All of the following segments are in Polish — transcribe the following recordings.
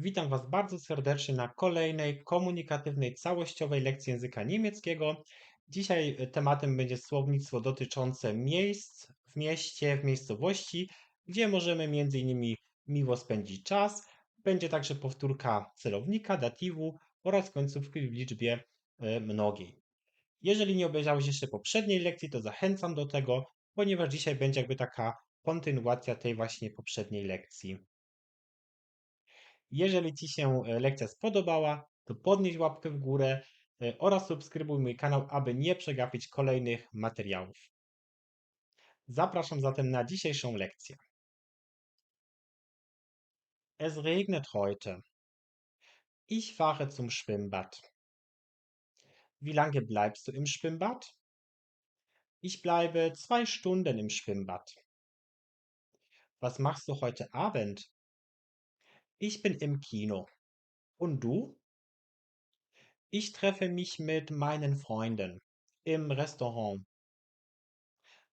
Witam Was bardzo serdecznie na kolejnej komunikatywnej całościowej lekcji języka niemieckiego. Dzisiaj e, tematem będzie słownictwo dotyczące miejsc w mieście, w miejscowości, gdzie możemy m.in. miło spędzić czas. Będzie także powtórka celownika, datywu oraz końcówki w liczbie e, mnogiej. Jeżeli nie obejrzałeś jeszcze poprzedniej lekcji, to zachęcam do tego, ponieważ dzisiaj będzie jakby taka kontynuacja tej właśnie poprzedniej lekcji. Jeżeli Ci się e, lekcja spodobała, to podnieś łapkę w górę e, oraz subskrybuj mój kanał, aby nie przegapić kolejnych materiałów. Zapraszam zatem na dzisiejszą lekcję. Es regnet heute. Ich fahre zum Schwimmbad. Wie lange bleibst du im Schwimmbad? Ich bleibe zwei Stunden im Schwimmbad. Was machst du heute Abend? Ich bin im Kino. Und du? Ich treffe mich mit meinen Freunden im Restaurant.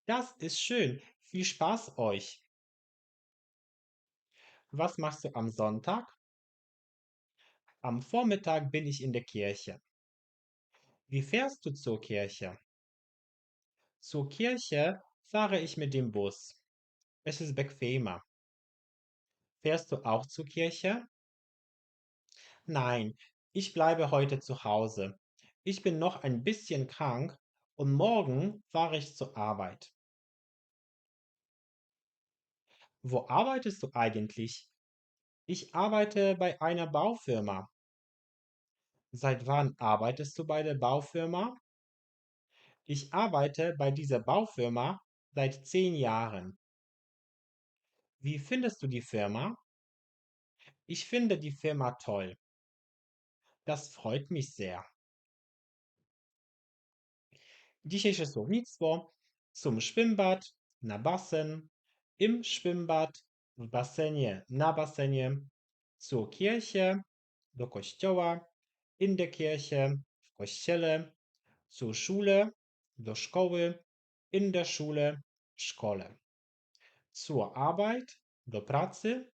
Das ist schön. Viel Spaß euch. Was machst du am Sonntag? Am Vormittag bin ich in der Kirche. Wie fährst du zur Kirche? Zur Kirche fahre ich mit dem Bus. Es ist bequemer. Fährst du auch zur Kirche? Nein, ich bleibe heute zu Hause. Ich bin noch ein bisschen krank und morgen fahre ich zur Arbeit. Wo arbeitest du eigentlich? Ich arbeite bei einer Baufirma. Seit wann arbeitest du bei der Baufirma? Ich arbeite bei dieser Baufirma seit zehn Jahren. Wie findest du die Firma? Ich finde die Firma toll. Das freut mich sehr. Dzisiejsze słownictwo zum Schwimmbad, na basen, im Schwimmbad, w basenie, na basenie, zur Kirche, do kościoła, in der Kirche, w kościele, zur Schule, do szkoły, in der Schule, w szkole zur Arbeit, do pracy,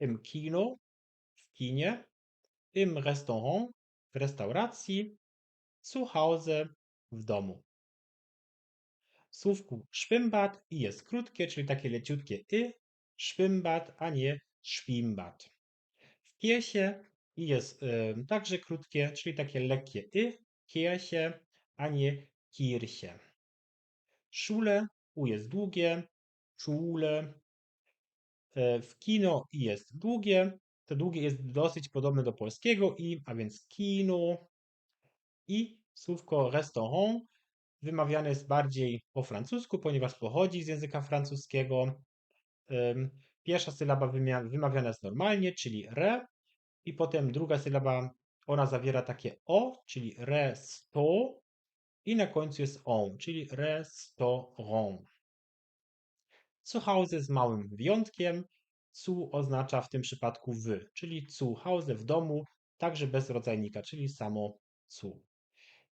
im Kino, w kinie, im Restaurant, w restauracji, zu Hause, w domu. Słówku szwimmbad i jest krótkie, czyli takie leciutkie y, szwimmbad, a nie szwimbad. W kiesie i jest y, także krótkie, czyli takie lekkie y, kiesie, a nie kirsie. Szule u jest długie, czule. E, w kino i jest długie. To długie jest dosyć podobne do polskiego i, a więc kino. I słówko restaurant wymawiane jest bardziej po francusku, ponieważ pochodzi z języka francuskiego. Pierwsza sylaba wymawiana jest normalnie, czyli re, i potem druga sylaba, ona zawiera takie o, czyli resto, i na końcu jest on, czyli restaurant. Zu Hause z małym wyjątkiem. Zu oznacza w tym przypadku w, czyli zu Hause w domu, także bez rodzajnika, czyli samo zu.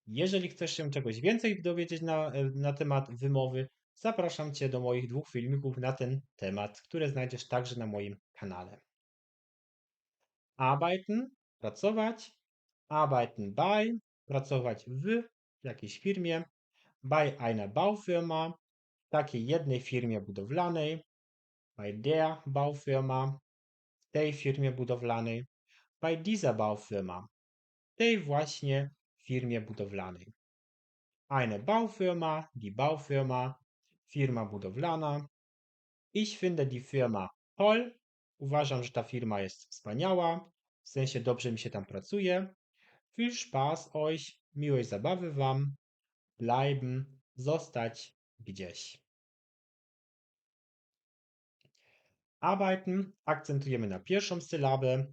Jeżeli chcesz się czegoś więcej dowiedzieć na, na temat wymowy, zapraszam Cię do moich dwóch filmików na ten temat, które znajdziesz także na moim kanale. Arbeiten, pracować, arbeiten bei, pracować w jakiejś firmie, bei einer Baufirma, takiej jednej firmie budowlanej, bei der Baufirma, tej firmie budowlanej, bei dieser Baufirma, tej właśnie firmie budowlanej. Eine Baufirma, die Baufirma, firma budowlana. Ich finde die Firma toll. Uważam, że ta firma jest wspaniała. W sensie dobrze mi się tam pracuje. Viel Spaß euch, miłej zabawy wam. Bleiben, zostać gdzieś. Arbeiten akzentujemy na pierwszą sylabę,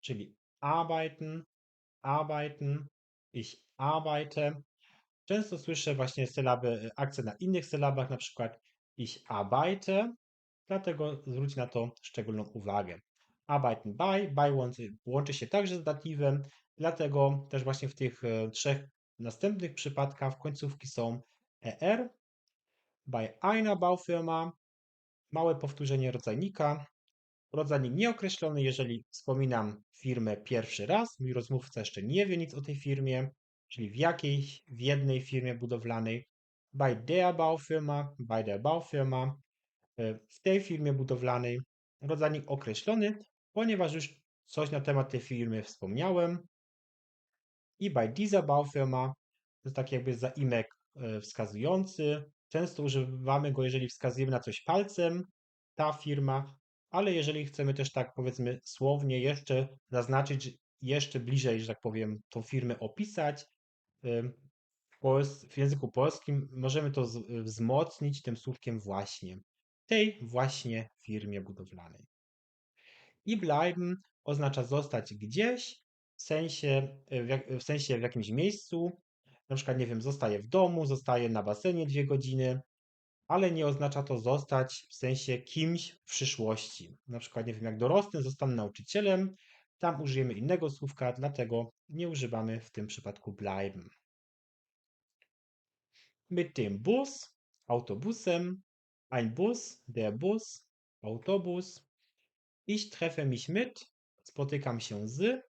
czyli arbeiten, arbeiten, ich arbeite. Często słyszę właśnie sylaby, akcent na innych sylabach, na przykład ich arbeite, dlatego zwróć na to szczególną uwagę. Arbeiten bei, bei łączy, łączy się także z datywem, dlatego też właśnie w tych e, trzech następnych przypadkach końcówki są er. Bei einer Baufirma małe powtórzenie rodzajnika, rodzajnik nieokreślony, jeżeli wspominam firmę pierwszy raz, mój rozmówca jeszcze nie wie nic o tej firmie, czyli w jakiejś, w jednej firmie budowlanej, bei der Baufirma, bei der Baufirma, e, w tej firmie budowlanej, rodzajnik określony, ponieważ już coś na temat tej firmy wspomniałem. I bei dieser Baufirma to jest taki jakby zaimek e, wskazujący. Często używamy go, jeżeli wskazujemy na coś palcem, ta firma, ale jeżeli chcemy też tak powiedzmy słownie jeszcze zaznaczyć, jeszcze bliżej, że tak powiem, tą firmę opisać, w języku polskim możemy to wzmocnić tym słówkiem właśnie. Tej właśnie firmie budowlanej. I bleiben oznacza zostać gdzieś, w sensie w, w sensie w jakimś miejscu. Na przykład, nie wiem, zostaje w domu, zostaje na basenie dwie godziny, ale nie oznacza to zostać w sensie kimś w przyszłości. Na przykład, nie wiem, jak dorosnę, zostanę nauczycielem, tam użyjemy innego słówka, dlatego nie używamy w tym przypadku bleiben. Mit dem Bus, Autobusem, ein Bus, der Bus, Autobus. Ich treffe mich mit, spotykam się z,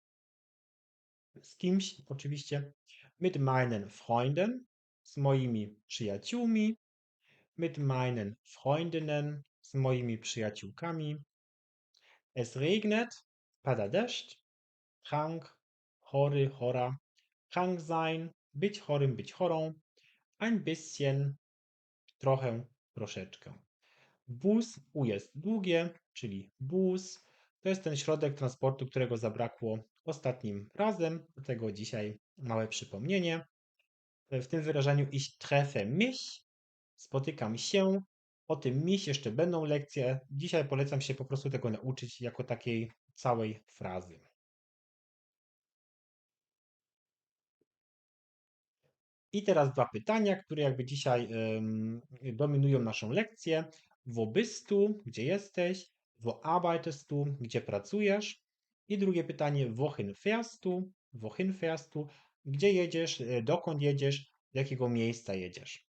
z kimś oczywiście, mit meinen Freunden, z moimi przyjaciółmi, mit meinen Freundinnen, z moimi przyjaciółkami. Es regnet, pada deszcz, krank, chory, chora, krank sein, być chorym, być chorą, ein bisschen, trochę, troszeczkę. Bus, U jest długie, czyli bus. To jest ten środek transportu, którego zabrakło ostatnim razem. Dlatego dzisiaj małe przypomnienie. W tym wyrażeniu ich treffe mich spotykam się. O tym miś jeszcze będą lekcje. Dzisiaj polecam się po prostu tego nauczyć jako takiej całej frazy. I teraz dwa pytania, które jakby dzisiaj dominują naszą lekcję. Wo bist du, gdzie jesteś? Wo arbeitest du, gdzie pracujesz? I drugie pytanie, wohin fährst du? Wohin fährst du? Gdzie jedziesz? E, dokąd jedziesz? Do jakiego miejsca jedziesz?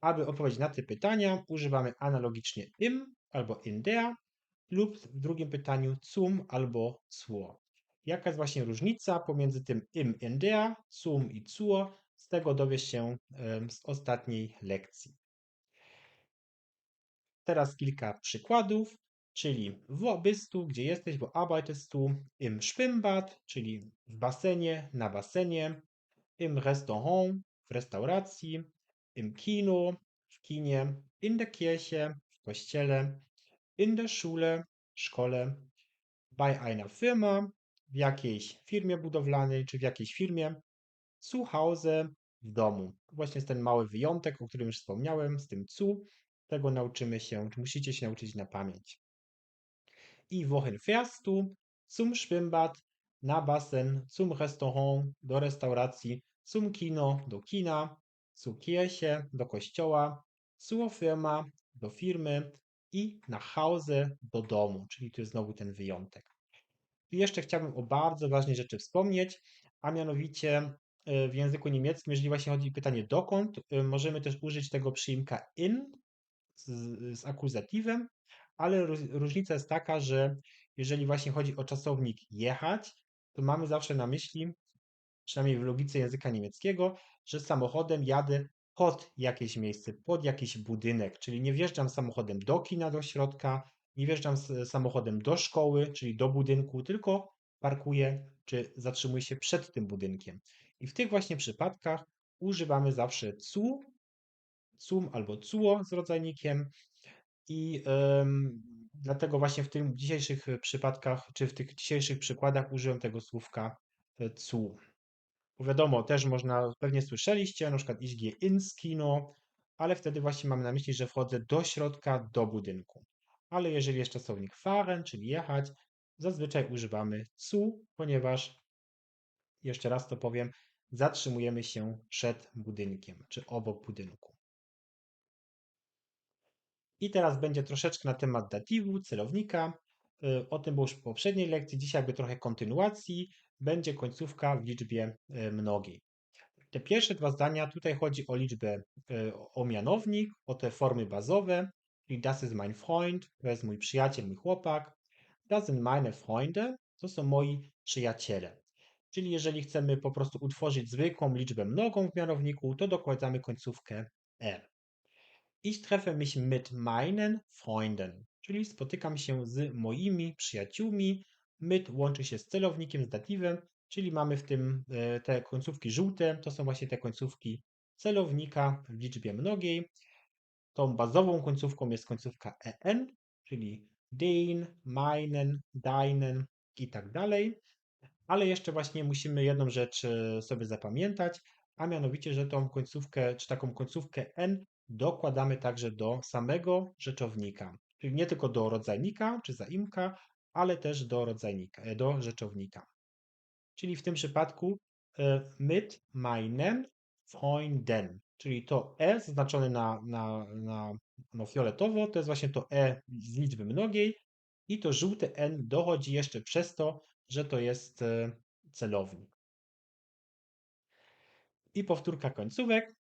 Aby odpowiedzieć na te pytania, używamy analogicznie im albo in lub w drugim pytaniu zum albo zur. Jaka jest właśnie różnica pomiędzy tym im, in der, zum i zur? Z tego dowiesz się z ostatniej lekcji. Teraz kilka przykładów, czyli wo bist du, gdzie jesteś, wo arbeitest du, im Schwimmbad, czyli w basenie, na basenie, im Restaurant, w restauracji, im Kino, w kinie, in der Kirche, w kościele, in der Schule, szkole, bei einer Firma, w jakiejś firmie budowlanej czy w jakiejś firmie, zu Hause, w domu. Właśnie jest ten mały wyjątek, o którym już wspomniałem, z tym zu. Tego nauczymy się, czy musicie się nauczyć na pamięć. I wohin fährst du? Zum Schwimmbad, na basen, zum Restaurant, do restauracji, zum Kino, do kina, zu Kirche, do kościoła, zur Firma, do firmy i nach Hause, do domu, czyli tu jest znowu ten wyjątek. I jeszcze chciałbym o bardzo ważnej rzeczy wspomnieć, a mianowicie e, w języku niemieckim, jeżeli właśnie chodzi o pytanie dokąd, e, możemy też użyć tego przyimka in z, z akuzatywem, ale różnica jest taka, że jeżeli właśnie chodzi o czasownik jechać, to mamy zawsze na myśli, przynajmniej w logice języka niemieckiego, że samochodem jadę pod jakieś miejsce, pod jakiś budynek, czyli nie wjeżdżam samochodem do kina, do środka, nie wjeżdżam samochodem do szkoły, czyli do budynku, tylko parkuję czy zatrzymuję się przed tym budynkiem. I w tych właśnie przypadkach używamy zawsze cu, cum albo cuo z rodzajnikiem i dlatego właśnie w tych dzisiejszych przypadkach, czy w tych dzisiejszych przykładach użyłem tego słówka e, cu. Bo wiadomo, też można, pewnie słyszeliście, na przykład iść ins kino, ale wtedy właśnie mamy na myśli, że wchodzę do środka, do budynku. Ale jeżeli jest czasownik fahren, czyli jechać, zazwyczaj używamy zu, ponieważ, jeszcze raz to powiem, zatrzymujemy się przed budynkiem, czy obok budynku. I teraz będzie troszeczkę na temat datywu, celownika. Y, o tym było już w poprzedniej lekcji, dzisiaj jakby trochę kontynuacji będzie końcówka w liczbie e, mnogiej. Te pierwsze dwa zdania, tutaj chodzi o liczbę, e, o mianownik, o te formy bazowe, czyli das ist mein Freund, to jest mój przyjaciel, mój chłopak. Das sind meine Freunde. To są moi przyjaciele. Czyli jeżeli chcemy po prostu utworzyć zwykłą liczbę mnogą w mianowniku, to dokładamy końcówkę e. Ich treffe mich mit meinen Freunden, czyli spotykam się z moimi przyjaciółmi. Mit łączy się z celownikiem, z datywem, czyli mamy w tym e, te końcówki żółte, to są właśnie te końcówki celownika w liczbie mnogiej. Tą bazową końcówką jest końcówka en, czyli den, meinen, deinen i tak dalej. Ale jeszcze właśnie musimy jedną rzecz e, sobie zapamiętać, a mianowicie, że tą końcówkę, czy taką końcówkę n dokładamy także do samego rzeczownika. Czyli nie tylko do rodzajnika czy zaimka, ale też do rodzajnika, e, do rzeczownika. Czyli w tym przypadku e, mit meinen Freunden, czyli to e zaznaczone na, na, na no, fioletowo, to jest właśnie to e z liczby mnogiej i to żółte n dochodzi jeszcze przez to, że to jest e, celownik. I powtórka końcówek,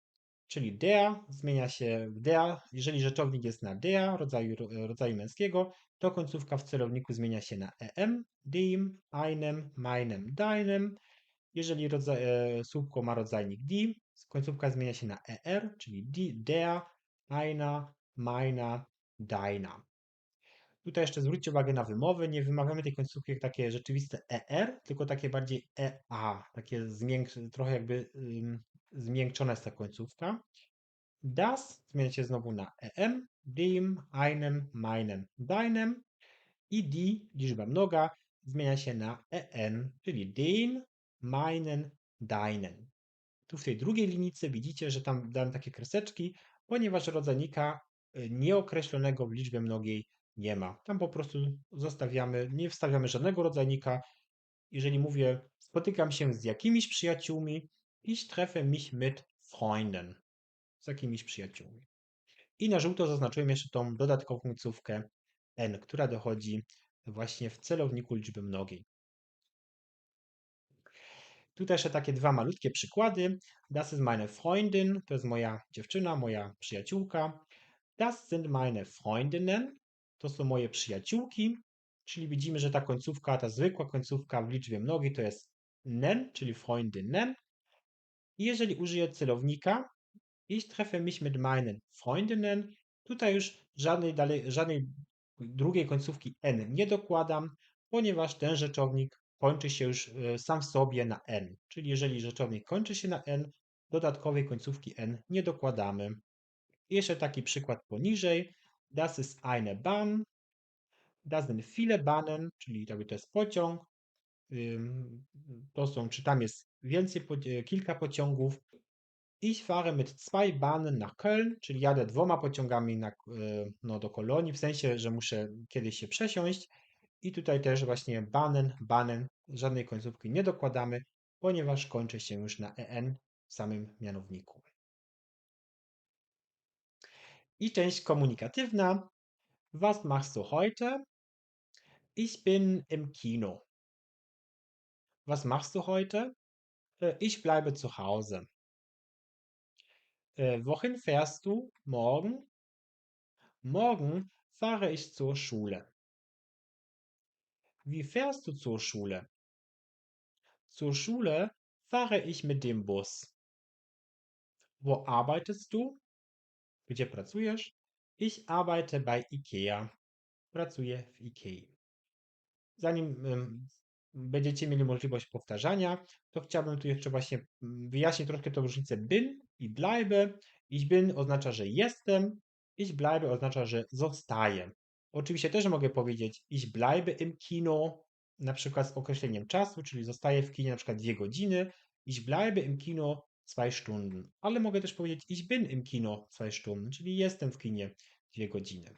czyli der zmienia się w der. Jeżeli rzeczownik jest na der, rodzaju, rodzaju męskiego, to końcówka w celowniku zmienia się na em, dem, einem, meinem, deinem. Jeżeli e, słupko ma rodzajnik die, końcówka zmienia się na er, czyli die, der, einer, meiner, deiner. Tutaj jeszcze zwróćcie uwagę na wymowę. Nie wymawiamy tej końcówki jak takie rzeczywiste er, tylko takie bardziej ea, takie zmięk- trochę jakby zmiękczona jest ta końcówka. Das zmienia się znowu na em, dem, einem, meinem, deinem i die, liczba mnoga, zmienia się na en, czyli den, meinen, deinen. Tu w tej drugiej linijce widzicie, że tam dałem takie kreseczki, ponieważ rodzajnika y, nieokreślonego w liczbie mnogiej nie ma. Tam po prostu zostawiamy, nie wstawiamy żadnego rodzajnika. Jeżeli mówię, spotykam się z jakimiś przyjaciółmi, ich treffe mich mit Freunden. Z jakimiś przyjaciółmi. I na żółto zaznaczyłem jeszcze tą dodatkową końcówkę n, która dochodzi właśnie w celowniku liczby mnogiej. Tutaj jeszcze takie dwa malutkie przykłady. Das ist meine Freundin, to jest moja dziewczyna, moja przyjaciółka. Das sind meine Freundinnen, to są moje przyjaciółki, czyli widzimy, że ta końcówka, ta zwykła końcówka w liczbie mnogiej to jest nen, czyli Freundinnen. Jeżeli użyję celownika, ich treffe mich mit meinen Freundinnen, tutaj już żadnej, dalej, żadnej drugiej końcówki n nie dokładam, ponieważ ten rzeczownik kończy się już e, sam w sobie na n. Czyli jeżeli rzeczownik kończy się na n, dodatkowej końcówki n nie dokładamy. Jeszcze taki przykład poniżej. Das ist eine Bahn. Das sind viele Bahnen, czyli to jest pociąg. To są, czy tam jest więcej, e, kilka pociągów. Ich fahre mit zwei Bahnen nach Köln, czyli jadę dwoma pociągami na, e, no, do Kolonii, w sensie, że muszę kiedyś się przesiąść. I tutaj też właśnie banen, banen, żadnej końcówki nie dokładamy, ponieważ kończy się już na en w samym mianowniku. I część komunikatywna. Was machst du heute? Ich bin im Kino. Was machst du heute? Äh, ich bleibe zu Hause. Äh, wohin fährst du morgen? Morgen fahre ich zur Schule. Wie fährst du zur Schule? Zur Schule fahre ich mit dem Bus. Wo arbeitest du? Gdzie pracujesz? Ich arbeite bei IKEA. Pracuję w IKEA. Zanim będziecie mieli możliwość powtarzania, to chciałbym tu jeszcze właśnie wyjaśnić troszkę tę różnicę bin i bleibe. Ich bin oznacza, że jestem, ich bleibe oznacza, że zostaję. Oczywiście też mogę powiedzieć ich bleibe im Kino, na przykład z określeniem czasu, czyli zostaję w kinie na przykład dwie godziny. Ich bleibe im Kino zwei Stunden. Ale mogę też powiedzieć ich bin im Kino zwei Stunden, czyli jestem w kinie dwie godziny.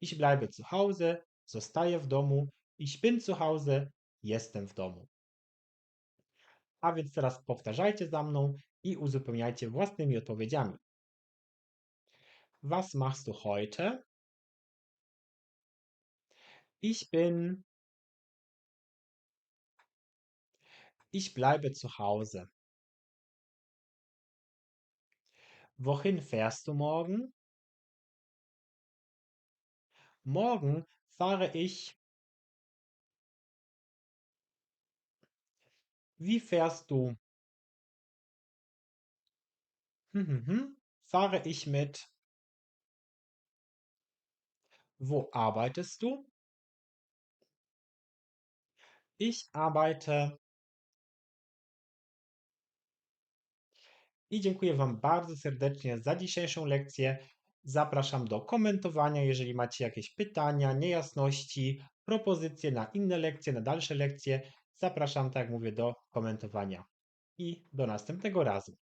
Ich bleibe zu Hause, zostaję w domu. Ich bin zu Hause, jestem w domu. A więc teraz powtarzajcie za mną i uzupełniajcie własnymi odpowiedziami. Was machst du heute? Ich bin. Ich bleibe zu Hause. Wohin fährst du morgen? Morgen fahre ich Wie fährst du? Hm, hm, hm. Fahre ich mit? Wo arbeitest du? Ich arbeite. I dziękuję Wam bardzo serdecznie za dzisiejszą lekcję. Zapraszam do komentowania, jeżeli macie jakieś pytania, niejasności, propozycje na inne lekcje, na dalsze lekcje. Zapraszam, tak jak mówię, do komentowania. I do następnego razu.